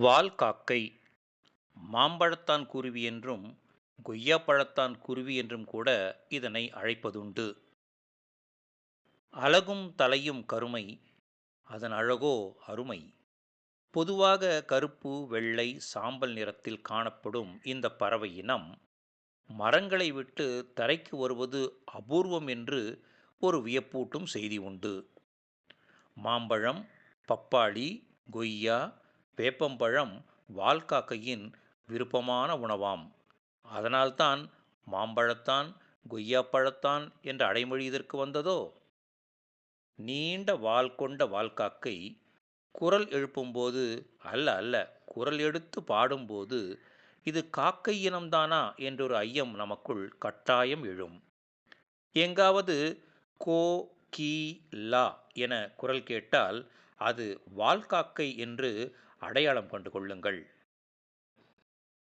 வால்காக்கை. மாம்பழத்தான் குருவி என்றும் கொய்யாப்பழத்தான் குருவி என்றும் கூட இதனை அழைப்பதுண்டு. அழகும் தலையும் கருமை அதன் அழகோ அருமை. பொதுவாக கருப்பு வெள்ளை சாம்பல் நிறத்தில் காணப்படும் இந்த பறவை இனம் மரங்களை விட்டு தரைக்கு வருவது அபூர்வம் என்று ஒரு வியப்பூட்டும் செய்தி உண்டு. மாம்பழம் பப்பாளி கொய்யா வேப்பம்பழம் வால்காக்கையின் விருப்பமான உணவாம். அதனால்தான் மாம்பழத்தான் கொய்யாப்பழத்தான் என்ற அடைமொழி இதற்கு வந்ததோ? நீண்ட வால் கொண்ட வால்காக்கை குரல் எழுப்பும்போது அல்ல அல்ல குரல் எடுத்து பாடும்போது இது காக்கை இனம்தானா? என்றொரு ஐயம் நமக்குள் கட்டாயம் எழும். எங்காவது கோ கீ லா என குரல் கேட்டால் அது வால்காக்கை என்று அடையாளம் கண்டு கொள்ளுங்கள்.